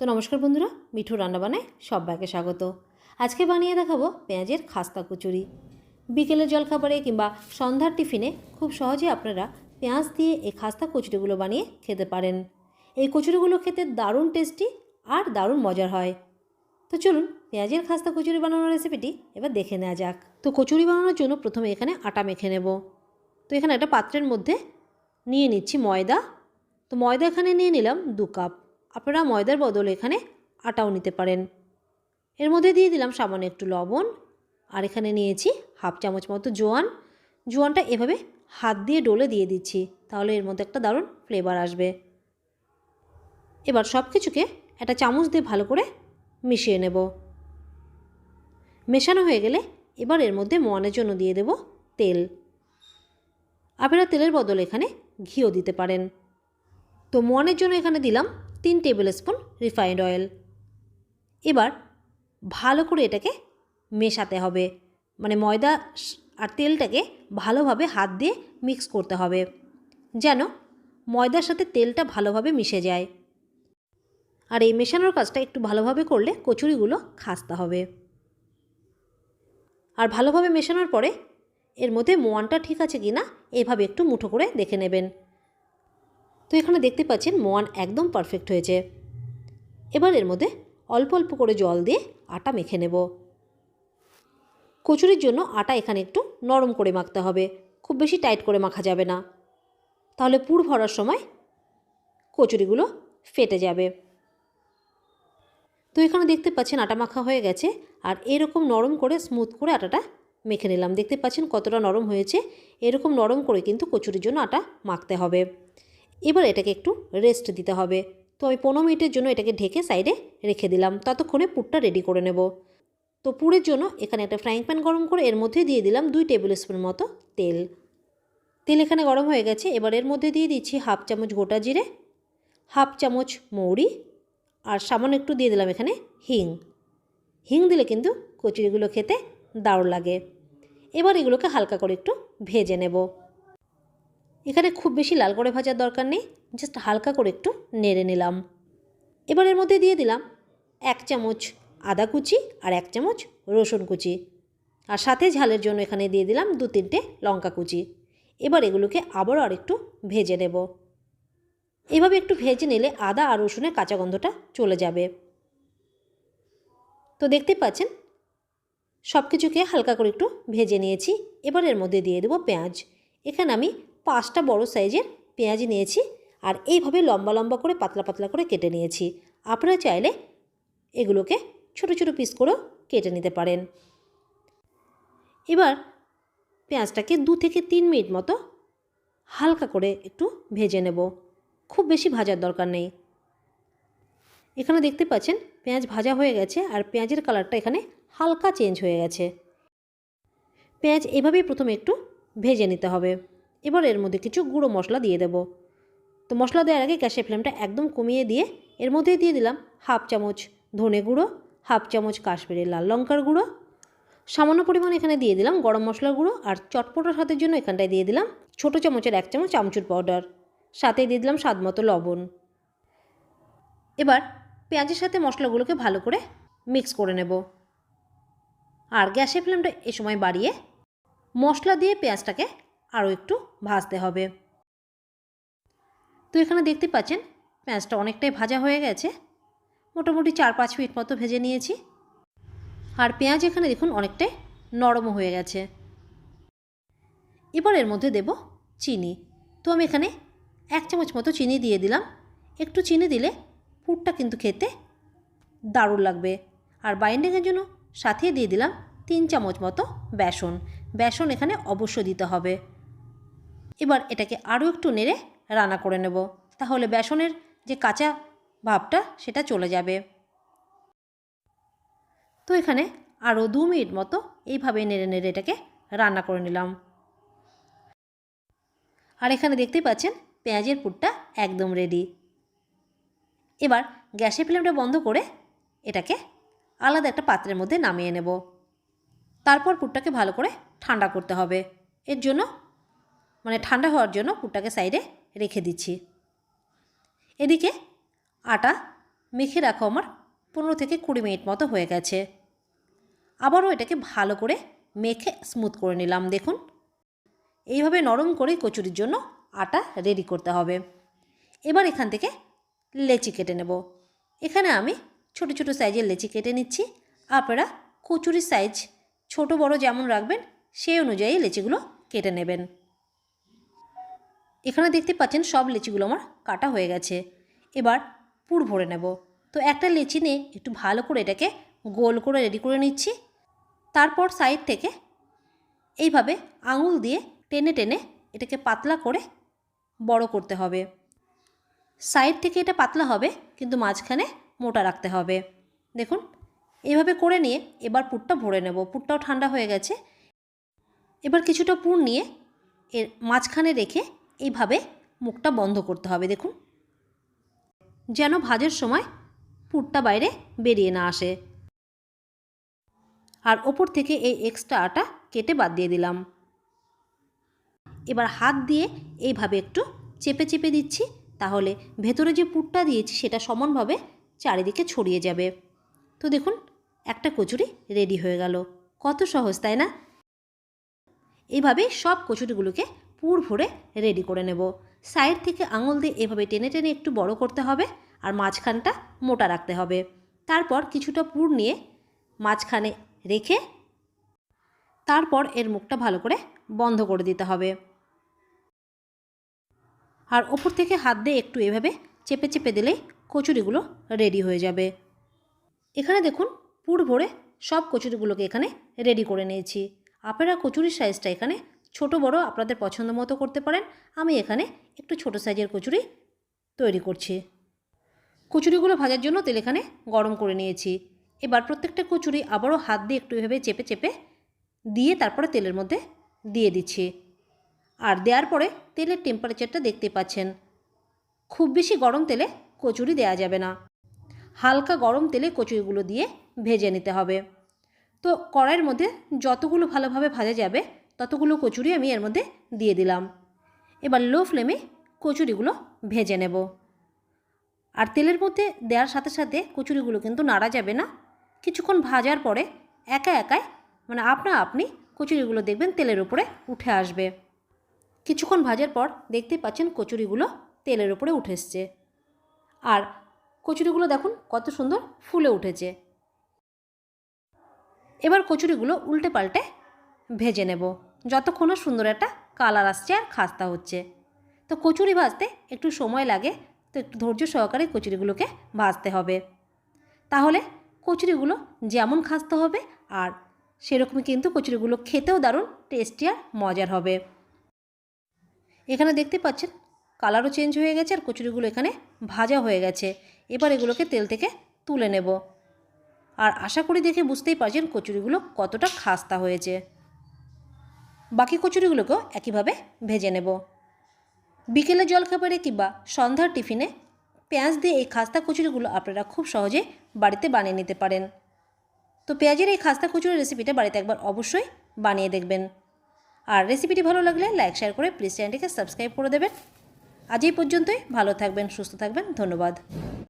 তো নমস্কার বন্ধুরা মিঠু রান্না বানায় সবাইকে স্বাগত। আজকে বানিয়ে দেখাবো পেঁয়াজের খাস্তা কচুরি। বিকেলের জলখাবারে কিংবা সন্ধ্যার টিফিনে খুব সহজে আপনারা পেঁয়াজ দিয়ে এই খাস্তা কচুরিগুলো বানিয়ে খেতে পারেন। এই কচুরিগুলো খেতে দারুণ টেস্টি আর দারুণ মজার হয়। তো চলুন পেঁয়াজের খাস্তা কচুরি বানানোর রেসিপিটি এবার দেখে নেওয়া যাক। তো কচুরি বানানোর জন্য প্রথমে এখানে আটা মেখে নেব। তো এখানে একটা পাত্রের মধ্যে নিয়ে নিচ্ছি ময়দা। তো ময়দা এখানে নিয়ে নিলাম দু কাপ। আপনারা ময়দার বদলে এখানে আটাও নিতে পারেন। এর মধ্যে দিয়ে দিলাম সামান্য একটু লবণ, আর এখানে নিয়েছি হাফ চামচ মতো জোয়ান। জোয়ানটা এভাবে হাত দিয়ে ডলে দিয়ে দিচ্ছি, তাহলে এর মধ্যে একটা দারুণ ফ্লেভার আসবে। এবার সব কিছুকে একটা চামচ দিয়ে ভালো করে মিশিয়ে নেব। মেশানো হয়ে গেলে এবার এর মধ্যে মোয়ানের জন্য দিয়ে দেব তেল। আপনারা তেলের বদলে এখানে ঘিও দিতে পারেন। তো মোয়ানের জন্য এখানে দিলাম তিন টেবিল স্পুন রিফাইন্ড অয়েল। এবার ভালো করে এটাকে মেশাতে হবে। মানে ময়দা আর তেলটাকে ভালোভাবে হাত দিয়ে মিক্স করতে হবে, যেন ময়দার সাথে তেলটা ভালোভাবে মিশে যায়। আর এই মেশানোর কাজটা একটু ভালোভাবে করলে কচুরিগুলো খাস্তা হবে। আর ভালোভাবে মেশানোর পরে এর মধ্যে মোয়ানটা ঠিক আছে কি না এভাবে একটু মুঠো করে দেখে নেবেন। তো এখানে দেখতে পাচ্ছেন মোয়ান একদম পারফেক্ট হয়েছে। এবার এর মধ্যে অল্প অল্প করে জল দিয়ে আটা মেখে নেব। কচুরির জন্য আটা এখানে একটু নরম করে মাখতে হবে, খুব বেশি টাইট করে মাখা যাবে না। তাহলে পুর ভরার সময় কচুরিগুলো ফেটে যাবে। তো এখানে দেখতে পাচ্ছেন আটা মাখা হয়ে গেছে, আর এরকম নরম করে স্মুথ করে আটাটা মেখে নিলাম। দেখতে পাচ্ছেন কতটা নরম হয়েছে, এরকম নরম করে কিন্তু কচুরির জন্য আটা মাখতে হবে। এবার এটাকে একটু রেস্ট দিতে হবে। তো আমি পনেরো মিনিটের জন্য এটাকে ঢেকে সাইডে রেখে দিলাম। ততক্ষণে পুরটা রেডি করে নেব। তো পুরের জন্য এখানে একটা ফ্রাইং প্যান গরম করে এর মধ্যে দিয়ে দিলাম দুই টেবিল স্পুন মতো তেল। তেল এখানে গরম হয়ে গেছে। এবার এর মধ্যে দিয়ে দিচ্ছি হাফ চামচ গোটা জিরে হাফ চামচ মৌরি আর সামান্য একটু দিয়ে দিলাম এখানে হিং। হিং দিলে কিন্তু কচুরিগুলো খেতে দারুণ লাগে। এবার এগুলোকে হালকা করে একটু ভেজে নেব। এখানে খুব বেশি লাল করে ভাজার দরকার নেই জাস্ট হালকা করে একটু নেড়ে নিলাম। এবার এর মধ্যে দিয়ে দিলাম এক চামচ আদা কুচি আর এক চামচ রসুন কুচি। আর সাথে ঝালের জন্য এখানে দিয়ে দিলাম দু তিনটে লঙ্কা কুচি। এবার এগুলোকে আবারও আরেকটু ভেজে নেব। এভাবে একটু ভেজে নিলে আদা আর রসুনের কাঁচা গন্ধটা চলে যাবে। তো দেখতে পাচ্ছেন সব কিছুকে হালকা করে একটু ভেজে নিয়েছি। এবার এর মধ্যে দিয়ে দেবো পেঁয়াজ। এখানে আমি পাঁচটা বড় সাইজের পেঁয়াজ নিয়েছি আর এইভাবে লম্বা লম্বা করে পাতলা পাতলা করে কেটে নিয়েছি। আপনারা চাইলে এগুলোকে ছোট ছোট পিস করেও কেটে নিতে পারেন। এবার পেঁয়াজটাকে দু থেকে তিন মিনিট মতো হালকা করে একটু ভেজে নেব। খুব বেশি ভাজার দরকার নেই। এখানে দেখতে পাচ্ছেন পেঁয়াজ ভাজা হয়ে গেছে আর পেঁয়াজের কালারটা এখানে হালকা চেঞ্জ হয়ে গেছে। পেঁয়াজ এভাবেই প্রথমে একটু ভেজে নিতে হবে। এবার এর মধ্যে কিছু গুঁড়ো মশলা দিয়ে দেব। তো মশলা দেওয়ার আগে গ্যাসের ফ্লেমটা একদম কমিয়ে দিয়ে এর মধ্যে দিয়ে দিলাম হাফ চামচ ধনে গুঁড়ো, হাফ চামচ কাশ্মীরি লাল লঙ্কার গুঁড়ো। সামান্য পরিমাণ এখানে দিয়ে দিলাম গরম মশলা গুঁড়ো আর চটপটার স্বাদের জন্য এখানটায় দিয়ে দিলাম ছোটো চামচের এক চামচ আমচুর পাউডার। সাথে দিয়ে দিলাম স্বাদ মতো লবণ। এবার পেঁয়াজের সাথে মশলাগুলোকে ভালো করে মিক্স করে নেব। আর গ্যাসের ফ্লেমটা এ সময় বাড়িয়ে মশলা দিয়ে পেঁয়াজটাকে আরও একটু ভাজতে হবে। তো এখানে দেখতে পাচ্ছেন, পেঁয়াজটা অনেকটাই ভাজা হয়ে গেছে। মোটামুটি চার পাঁচ মিনিট মতো ভেজে নিয়েছি। আর পেঁয়াজ এখানে দেখুন অনেকটাই নরমও হয়ে গেছে। এবার এর মধ্যে দেব চিনি। তো আমি এখানে এক চামচ মতো চিনি দিয়ে দিলাম। একটু চিনি দিলে পুরটা কিন্তু খেতে দারুণ লাগবে। আর বাইন্ডিংয়ের জন্য সাথে দিয়ে দিলাম তিন চামচ মতো বেসন। বেসন এখানে অবশ্য দিতে হবে। এবার এটাকে আরও একটু নেড়ে রান্না করে নেব। তাহলে বেসনের যে কাঁচা ভাবটা, সেটা চলে যাবে। তো এখানে আরও দু মিনিট মতো এইভাবে নেড়ে নেড়ে এটাকে রান্না করে নিলাম। আর এখানে দেখতেই পাচ্ছেন, পেঁয়াজের পুরটা একদম রেডি এবার গ্যাসের ফ্লেমটা বন্ধ করে এটাকে আলাদা একটা পাত্রের মধ্যে নামিয়ে নেব। তারপর পুরটাকে ভালো করে ঠান্ডা করতে হবে। এর জন্য মানে ঠান্ডা হওয়ার জন্য পুরটাকে সাইডে রেখে দিচ্ছি। এদিকে আটা মেখে রাখা আমার পনেরো থেকে কুড়ি মিনিট মতো হয়ে গেছে। আবারও এটাকে ভালো করে মেখে স্মুথ করে নিলাম, দেখুন। এইভাবে নরম করে কচুরির জন্য আটা রেডি করতে হবে। এবার এখান থেকে লেচি কেটে নেব। এখানে আমি ছোট ছোট সাইজের লেচি কেটে নিচ্ছি। আপনারা কচুরির সাইজ ছোট বড় যেমন রাখবেন, সেই অনুযায়ী লেচিগুলো কেটে নেবেন। এখানে দেখতে পাচ্ছেন সব লেচিগুলো আমার কাটা হয়ে গেছে। এবার পুর ভরে নেব। তো একটা লেচি নিয়ে একটু ভালো করে এটাকে গোল করে রেডি করে নিচ্ছি। তারপর সাইড থেকে এইভাবে আঙুল দিয়ে টেনে টেনে এটাকে পাতলা করে বড় করতে হবে। সাইড থেকে এটা পাতলা হবে, কিন্তু মাঝখানে মোটা রাখতে হবে। দেখুন, এভাবে করে নিয়ে এবার পুরটা ভরে নেব। পুরটাও ঠান্ডা হয়ে গেছে। এবার কিছুটা পুর নিয়ে এর মাঝখানে রেখে এইভাবে মুখটা বন্ধ করতে হবে, দেখুন। যেন ভাজের সময় পুরটা বাইরে বেরিয়ে না আসে। আর ওপর থেকে এই এক্সট্রা আটা কেটে বাদ দিয়ে দিলাম। এবার হাত দিয়ে এইভাবে একটু চেপে চেপে দিচ্ছি, তাহলে ভেতরে যে পুরটা দিয়েছি সেটা সমানভাবে চারিদিকে ছড়িয়ে যাবে। তো দেখুন, একটা কচুরি রেডি হয়ে গেল। কত সহজ, তাই না? এইভাবে সব কচুরিগুলোকে পুর ভরে রেডি করে নেব। সাইড থেকে আঙুল দিয়ে এভাবে টেনে টেনে একটু বড় করতে হবে আর মাঝখানটা মোটা রাখতে হবে। তারপর কিছুটা পুর নিয়ে মাঝখানে রেখে তারপর এর মুখটা ভালো করে বন্ধ করে দিতে হবে। আর ওপর থেকে হাত দিয়ে একটু এভাবে চেপে চেপে দিলেই কচুরিগুলো রেডি হয়ে যাবে। এখানে দেখুন, পুর ভরে সব কচুরিগুলোকে এখানে রেডি করে নিয়েছি। আপনারা কচুরির সাইজটা এখানে ছোট বড় আপনাদের পছন্দ মতো করতে পারেন। আমি এখানে একটু ছোট সাইজের কচুরি তৈরি করছি। কচুরিগুলো ভাজার জন্য তেল এখানে গরম করে নিয়েছি। এবার প্রত্যেকটা কচুরি আবারও হাত দিয়ে একটু এভাবে চেপে চেপে দিয়ে তারপরে তেলের মধ্যে দিয়ে দিচ্ছি। আর দেওয়ার পরে তেলের টেম্পারেচারটা দেখতে পাচ্ছেন। খুব বেশি গরম তেলে কচুরি দেওয়া যাবে না। হালকা গরম তেলে কচুরিগুলো দিয়ে ভেজে নিতে হবে। তো কড়াইয়ের মধ্যে যতগুলো ভালোভাবে ভাজা যাবে ততগুলো কচুরি আমি এর মধ্যে দিয়ে দিলাম। এবার লো ফ্লেমে কচুরিগুলো ভেজে নেব। আর তেলের মধ্যে দেওয়ার সাথে সাথে কচুরিগুলো কিন্তু নাড়া যাবে না। কিছুক্ষণ ভাজার পরে একা একাই মানে আপনা আপনি কচুরিগুলো দেখবেন তেলের উপরে উঠে আসবে। কিছুক্ষণ ভাজার পর দেখতে পাচ্ছেন কচুরিগুলো তেলের উপরে উঠে এসছে। আর কচুরিগুলো দেখুন কত সুন্দর ফুলে উঠেছে। এবার কচুরিগুলো উল্টে পাল্টে ভেজে নেব। যতক্ষণ সুন্দর একটা কালার আসছে আর খাস্তা হচ্ছে। তো কচুরি ভাজতে একটু সময় লাগে, তো একটু ধৈর্য সহকারে কচুরিগুলোকে ভাজতে হবে। তাহলে কচুরিগুলো যেমন খাস্তা হবে আর সেরকমই কিন্তু কচুরিগুলো খেতেও দারুণ টেস্টি আর মজার হবে। এখানে দেখতে পাচ্ছেন কালারও চেঞ্জ হয়ে গেছে আর কচুরিগুলো এখানে ভাজা হয়ে গেছে। এবার এগুলোকে তেল থেকে তুলে নেব। আর আশা করি দেখে বুঝতেই পারছেন কচুরিগুলো কতটা খাস্তা হয়েছে। বাকি কচুরিগুলোকেও একইভাবে ভেজে নেব। বিকেলে জলখাবারে কিংবা সন্ধ্যার টিফিনে পেঁয়াজ দিয়ে এই খাস্তা কচুরিগুলো আপনারা খুব সহজে বাড়িতে বানিয়ে নিতে পারেন। তো পেঁয়াজের এই খাস্তা কচুরি রেসিপিটা বাড়িতে একবার অবশ্যই বানিয়ে দেখবেন। আর রেসিপিটি ভালো লাগলে লাইক শেয়ার করে প্লিজ চ্যানেলটিকে সাবস্ক্রাইব করে দেবেন। আজ এই পর্যন্তই, ভালো থাকবেন, সুস্থ থাকবেন, ধন্যবাদ।